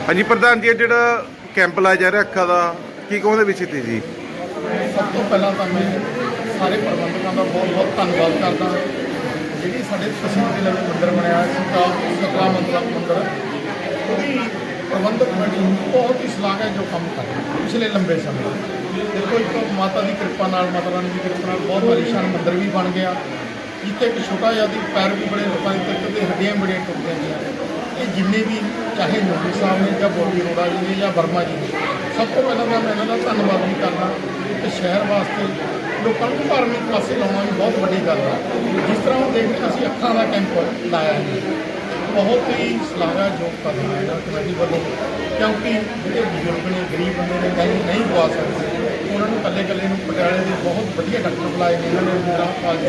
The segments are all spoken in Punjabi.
ਹਾਂਜੀ ਪ੍ਰਧਾਨ ਜੀ ਇਹ ਜਿਹੜਾ ਕੈਂਪ ਲਾਇਆ ਜਾ ਰਿਹਾ ਅੱਖਾਂ ਦਾ ਕੀ ਕਹੋਗੇ ਵਿਸ਼ੇ ਤੇ ਜੀ ਸਭ ਤੋਂ ਪਹਿਲਾਂ ਤਾਂ ਮੈਂ ਸਾਰੇ ਪ੍ਰਬੰਧਕਾਂ ਦਾ ਬਹੁਤ ਬਹੁਤ ਧੰਨਵਾਦ ਕਰਦਾ ਜਿਹੜੀ ਸਾਡੇ ਤਹਿਸੀਲ ਦੇ ਲਵੇ ਮੰਦਿਰ ਬਣਿਆ ਸੀਤਾ ਸਤਰਾ ਮੰਦਿਰ ਮੰਦਿਰ ਉਹਦੀ ਪ੍ਰਬੰਧਕ ਕਮੇਟੀ ਬਹੁਤ ਹੀ ਸ਼ਲਾਘਾ ਜੋ ਕੰਮ ਕਰ ਰਹੀ ਹੈ ਪਿਛਲੇ ਲੰਬੇ ਸਮੇਂ ਤੋਂ। ਦੇਖੋ, ਇੱਕ ਮਾਤਾ ਦੀ ਕਿਰਪਾ ਨਾਲ, ਮਾਤਾ ਰਾਣੀ ਦੀ ਕਿਰਪਾ ਨਾਲ ਬਹੁਤ ਆਲੀਸ਼ਾਨ ਮੰਦਿਰ ਵੀ ਬਣ ਗਿਆ। ਜਿੱਥੇ ਇੱਕ ਛੋਟਾ ਜਿਹਾ ਦੀ ਪੈਰ ਵੀ ਬੜੇ ਲੋਕਾਂ ਦੀ ਤੱਕ ਤੇ ਹੱਡੀਆਂ ਵੀ ਬੜੀਆਂ ਟੁੱਟ ਗਈਆਂ। ਇਹ ਜਿੰਨੇ ਵੀ ਚਾਹੇ ਮੋਦੀ ਸਾਹਿਬ ਨੇ ਜਾਂ ਬੋਬੀ ਅਰੋੜਾ ਜੀ ਨੇ ਜਾਂ ਵਰਮਾ ਜੀ ਨੇ, ਸਭ ਤੋਂ ਪਹਿਲਾਂ ਤਾਂ ਮੈਂ ਇਹਨਾਂ ਦਾ ਧੰਨਵਾਦ ਵੀ ਕਰਦਾ ਕਿ ਸ਼ਹਿਰ ਵਾਸਤੇ ਲੋਕਾਂ ਨੂੰ ਧਾਰਮਿਕ ਪਾਸੇ ਲਾਉਣਾ ਵੀ ਬਹੁਤ ਵੱਡੀ ਗੱਲ ਹੈ ਜਿਸ ਤਰ੍ਹਾਂ ਹੁਣ ਦੇਖਦੇ ਹਾਂ ਅਸੀਂ ਅੱਖਾਂ ਦਾ ਕੈਂਪ ਲਾਇਆ ਹੈ ਬਹੁਤ ਹੀ ਸ਼ਲਾਘਾਯੋਗ ਕਦਮ ਹੈ ਕਮੇਟੀ ਵੱਲੋਂ, ਕਿਉਂਕਿ ਜਿਹੜੇ ਬਜ਼ੁਰਗ ਨੇ, ਗਰੀਬ ਬੰਦੇ ਨੇ ਨਹੀਂ ਨਹੀਂ ਪਵਾ ਸਕਦੇ। ਉਹਨਾਂ ਨੂੰ ਇਕੱਲੇ ਇਕੱਲੇ ਨੂੰ ਪਟਿਆਲੇ ਦੇ ਬਹੁਤ ਵਧੀਆ ਡਾਕਟਰ ਬੁਲਾਏ ਨੇ। ਇਹਨਾਂ ਨੇ ਮੇਰਾ ਕਾਲਜ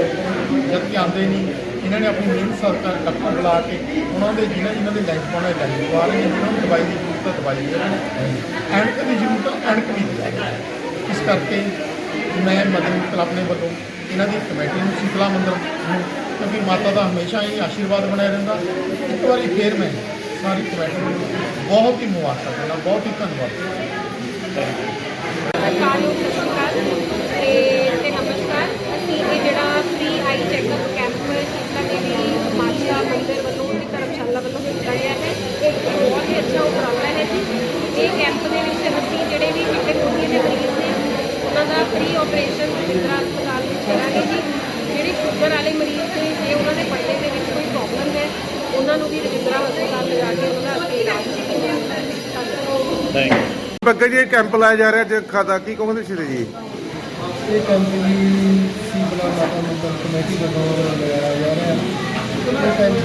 ਜਦ ਕਿ ਆਉਂਦੇ ਨਹੀਂ, ਇਹਨਾਂ ਨੇ ਆਪਣੀ ਮਿਹਨਤ ਸਰਕਾਰ ਡਾਕਟਰ ਬੁਲਾ ਕੇ ਉਹਨਾਂ ਦੇ ਜਿਨ੍ਹਾਂ ਜਿਨ੍ਹਾਂ ਦੇ ਲਾਈਫ ਪਾਉਣਾ ਲਾਈਫ ਪਵਾ ਰਹੇ ਨੇ ਉਹਨਾਂ ਨੂੰ ਦਵਾਈ ਦੀ ਜ਼ਰੂਰਤ ਹੈ, ਦਵਾਈ ਦੇ ਰਹੇ ਨੇ। ਐਨਕ ਦੀ ਜ਼ਰੂਰਤ ਐਣਕ ਐਨਕ ਵੀ ਦੇ ਰਹੇ ਇਸ ਕਰਕੇ ਮੈਂ ਮਦਨ ਕਲੱਬ ਆਪਣੇ ਵੱਲੋਂ ਇਹਨਾਂ ਦੀ ਕਮੇਟੀ ਨੂੰ ਸ਼ੀਤਲਾ ਮੰਦਰ ਨੂੰ, ਕਿਉਂਕਿ ਮਾਤਾ ਦਾ ਹਮੇਸ਼ਾ ਹੀ ਆਸ਼ੀਰਵਾਦ ਬਣਿਆ ਰਹਿੰਦਾ। ਇੱਕ ਵਾਰੀ ਫੇਰ ਮੈਂ ਸਾਰੀ ਕਮੇਟੀ ਨੂੰ ਬਹੁਤ ਹੀ ਮੁਬਾਰਕਾਂ ਦਿੰਦਾ, ਬਹੁਤ ਹੀ ਧੰਨਵਾਦ। ਸਰਕਾਰ ਨੂੰ ਸਤਿ ਸ਼੍ਰੀ ਅਕਾਲ ਤੇ ਤੇ ਨਮਸਕਾਰ ਅਸੀਂ ਇਹ ਜਿਹੜਾ free eye checkup camp Sheetla Devi ਮਾਤਾ ਮੰਦਿਰ ਵੱਲੋਂ ਤੇ ਧਰਮਸ਼ਾਲਾ ਵੱਲੋਂ ਕੀਤਾ ਗਿਆ ਹੈ ਇਹ ਬਹੁਤ ਹੀ ਅੱਛਾ ਉਪਰਾਲਾ ਹੈ ਜੀ ਇਹ ਕੈਂਪ ਦੇ ਵਿੱਚ ਅਸੀਂ ਜਿਹੜੇ ਵੀ ਚਿੱਟੇ ਖੂਨੀ ਦੇ ਮਰੀਜ਼ ਨੇ ਉਹਨਾਂ ਦਾ ਫ੍ਰੀ ਆਪਰੇਸ਼ਨ ਜਿੰਦਰਾ ਹਸਪਤਾਲ ਵਿੱਚ ਕਰਾਂਗੇ ਜੀ ਜਿਹੜੇ ਸ਼ੂਗਰ ਵਾਲੇ ਮਰੀਜ਼ ਨੇ ਜੇ ਉਹਨਾਂ ਦੇ ਪੱਟੇ ਦੇ ਵਿੱਚ ਕੋਈ ਪ੍ਰੋਬਲਮ ਹੈ ਉਹਨਾਂ ਨੂੰ ਵੀ ਰਜਿੰਦਰਾ ਹਸਪਤਾਲ ਲਿਜਾ ਕੇ ਉਹਨਾਂ ਦਾ ਇਲਾਜ ਕੀਤਾ ਜਾਊਗਾ Thank you. ਬੱਗਾ ਜੀ, ਇਹ ਕੈਂਪ ਲਾਇਆ ਜਾ ਰਿਹਾ ਅੱਜ ਅੱਖਾਂ ਕੀ ਕਹੋਗੇ ਵਿਸ਼ੇ ਜੀ? ਇਹ ਕੈਂਪ ਜੀ ਸੀਤਲਾ ਮਾਤਾ ਮੰਦਿਰ ਕਮੇਟੀ ਵੱਲੋਂ ਲਗਾਇਆ ਜਾ ਰਿਹਾ ਇਹ ਕੈਂਪ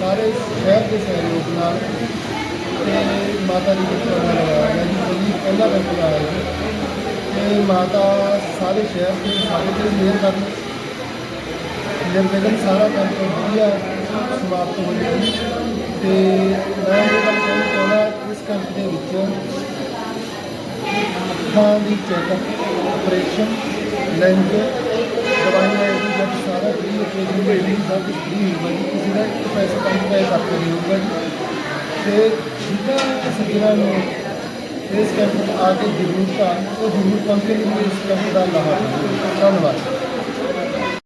ਸਾਰੇ ਸ਼ਹਿਰ ਦੇ ਸਹਿਯੋਗ ਨਾਲ ਤੇ ਮਾਤਾ ਦੀ ਕਿਰਪਾ ਨਾਲ ਲਗਾਇਆ ਗਿਆ ਜੀ ਜਿਹੜੀ ਪਹਿਲਾ ਕੈਂਪ ਲਾਇਆ ਜੀ ਤੇ ਮਾਤਾ ਸਾਰੇ ਸ਼ਹਿਰ ਦੇ, ਸਾਡੇ ਤੇ ਮਿਹਰ ਕਰਨ ਨਿਰਵਿਘਨ ਸਾਰਾ ਕੈਂਪ ਵਧੀਆ ਸਮਾਪਤ ਹੋ ਗਿਆ ਤੇ ਮੈਂ ਇਹ ਗੱਲ ਕਹਿਣਾ ਚਾਹੁੰਦਾ ਇਸ ਕੈਂਪ ਦੇ ਵਿੱਚ ਅੱਖਾਂ ਦੀ ਚੈੱਕਅਪ ਆਪਰੇਸ਼ਨ ਲੈਂਜ ਦਵਾਈਆਂ, ਇਹ ਜਦ ਸਾਰਾ ਫ੍ਰੀ ਆਪਰੇਸ਼ਨ ਦੇ ਲਈ ਸਭ ਕੁਝ ਫ੍ਰੀ ਹੋਊਗਾ ਜੀ। ਕਿਸੇ ਦਾ ਇੱਕ ਪੈਸਾ ਪੰਜ ਪੈਸੇ ਖਰਚ ਨਹੀਂ ਹੋਊਗਾ ਜੀ। ਤੇ ਜਿੱਦਾਂ ਸੱਜਣਾ ਨੂੰ ਇਸ ਕੈਂਪ ਆ ਕੇ ਜ਼ਰੂਰਤ ਆ ਉਹ ਜ਼ਰੂਰ ਪਹੁੰਚੇ ਲਈ ਇਸ ਕੈਂਪ ਦਾ ਲਾਹਾ ਲਓ। ਧੰਨਵਾਦ।